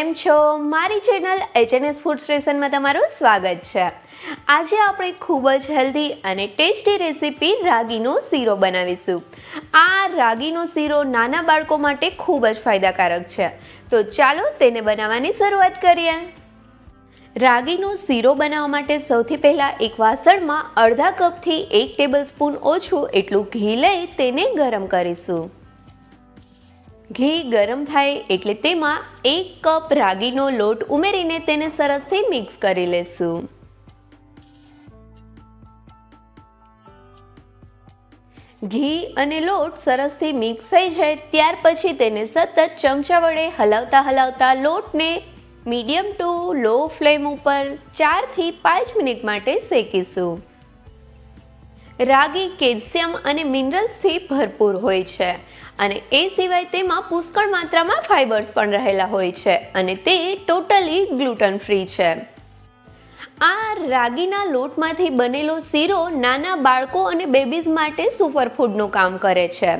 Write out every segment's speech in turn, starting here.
કેમ છો? મારી ચેનલ એચએનએસ ફૂડ સ્ટેશનમાં તમારું સ્વાગત છે. આજે આપણે ખૂબ જ હેલ્ધી અને ટેસ્ટી રેસીપી રાગીનો શીરો બનાવીશું. આ રાગીનો શીરો નાના બાળકો માટે ખૂબ જ ફાયદાકારક છે. તો ચાલો તેને બનાવવાની શરૂઆત કરીએ. રાગીનો શીરો બનાવવા માટે સૌથી પહેલાં એક વાસણમાં અડધા કપથી એક ટેબલ સ્પૂન ઓછું એટલું ઘી લઈ તેને ગરમ કરીશું. ઘી ગરમ થાય એટલે તેમાં એક કપ રાગીનો લોટ ઉમેરીને તેને સરસથી મિક્સ કરી લેશું. ઘી અને લોટ સરસથી મિક્સ થઈ જાય ત્યાર પછી તેને સતત ચમચા વડે હલાવતા હલાવતા લોટને મીડિયમ ટુ લો ફ્લેમ ઉપર ચારથી પાંચ મિનિટ માટે શેકીશું. રાગી, કેલ્શિયમ અને મિનરલ્સથી ભરપૂર હોય છે. અને એ સિવાય તેમાં પુષ્કળ માત્રામાં ફાઇબર્સ પણ રહેલા હોય છે અને તે ટોટલી ગ્લુટન ફ્રી છે. આ રાગીના લોટમાંથી બનેલો શીરો નાના બાળકો અને બેબીઝ માટે સુપરફૂડનું કામ કરે છે.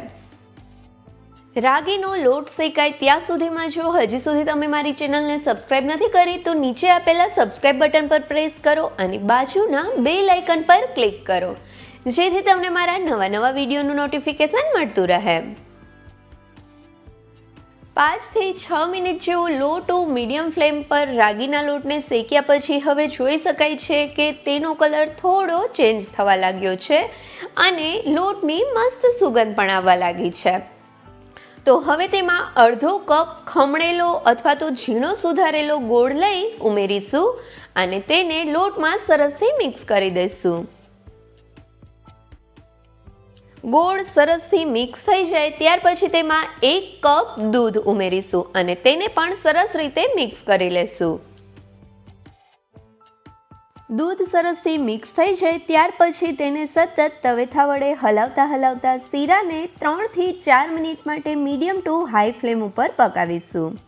રાગીનો લોટ શેકાય ત્યાં સુધીમાં જો હજી સુધી તમે મારી ચેનલને સબસ્ક્રાઇબ નથી કરી તો નીચે આપેલા સબસ્ક્રાઇબ બટન પર પ્રેસ કરો અને બાજુના બે લાઇકન પર ક્લિક કરો. જેથી તમને મારા નવા નવા વિડીયોનું નોટિફિકેશન મળતું રહે. પાંચથી છ મિનિટ જેવો લો ટુ મીડિયમ ફ્લેમ પર રાગીના લોટને શેક્યા પછી હવે જોઈ શકાય છે કે તેનો કલર થોડો ચેન્જ થવા લાગ્યો છે અને લોટની મસ્ત સુગંધ પણ આવવા લાગી છે. તો હવે તેમાં અડધો કપ ખમણેલો અથવા તો ઝીણો સુધારેલો ગોળ લઈ ઉમેરીશું અને તેને લોટમાં સરસથી મિક્સ કરી દઈશું. ગોળ સરસથી મિક્સ થઈ જાય ત્યાર પછી તેમાં એક કપ દૂધ ઉમેરીશું અને તેને પણ સરસ રીતે મિક્સ કરી લેશું. દૂધ સરસથી મિક્સ થઈ જાય ત્યાર પછી તેને સતત તવેથા વડે હલાવતા હલાવતા શીરાને ત્રણથી ચાર મિનિટ માટે મીડિયમ ટુ હાઈ ફ્લેમ ઉપર પકાવીશું.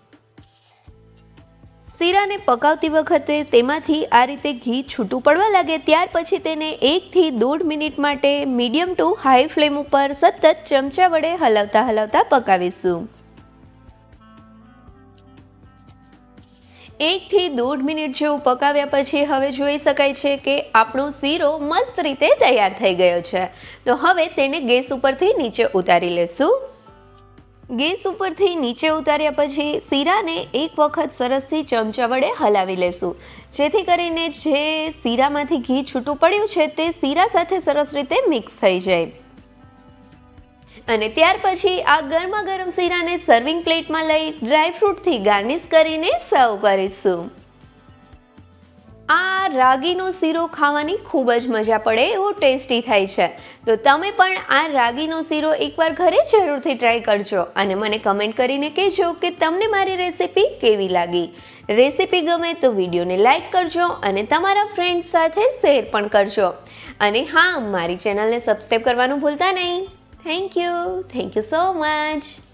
શીરાને પકાવતી વખતે તેમાંથી આ રીતે ઘી છૂટું પડવા લાગે, ત્યાર પછી તેને એકથી દોઢ મિનિટ માટે મીડિયમ ટુ હાઈ ફ્લેમ ઉપર સતત ચમચા વડે હલાવતા હલાવતા પકાવીશું. એકથી દોઢ મિનિટ જેવું પકાવ્યા પછી હવે જોઈ શકાય છે કે આપણો શીરો મસ્ત રીતે તૈયાર થઈ ગયો છે. તો હવે તેને ગેસ ઉપરથી નીચે ઉતારી લેશું. ગેસ ઉપરથી નીચે ઉતાર્યા પછી શીરાને એક વખત સરસથી ચમચા વડે હલાવી લેશું. જેથી કરીને જે શીરામાંથી ઘી છૂટું પડ્યું છે તે શીરા સાથે સરસ રીતે મિક્સ થઈ જાય. અને ત્યાર પછી આ ગરમા ગરમ શીરાને સર્વિંગ પ્લેટમાં લઈ ડ્રાયફ્રૂટથી ગાર્નિશ કરીને સર્વ કરીશું. રાગીનો શીરો ખાવાની ખૂબ જ મજા પડે એવો ટેસ્ટી થાય છે. તો તમે પણ આ રાગીનો શીરો એકવાર ઘરે જરૂરથી ટ્રાય કરજો અને મને કમેન્ટ કરીને કહેજો કે તમને મારી રેસીપી કેવી લાગી. રેસીપી ગમે તો વિડીયોને લાઇક કરજો અને તમારા ફ્રેન્ડ્સ સાથે શેર પણ કરજો. અને હા, મારી ચેનલને સબસ્ક્રાઈબ કરવાનું ભૂલતા નહીં. Thank you thank you so much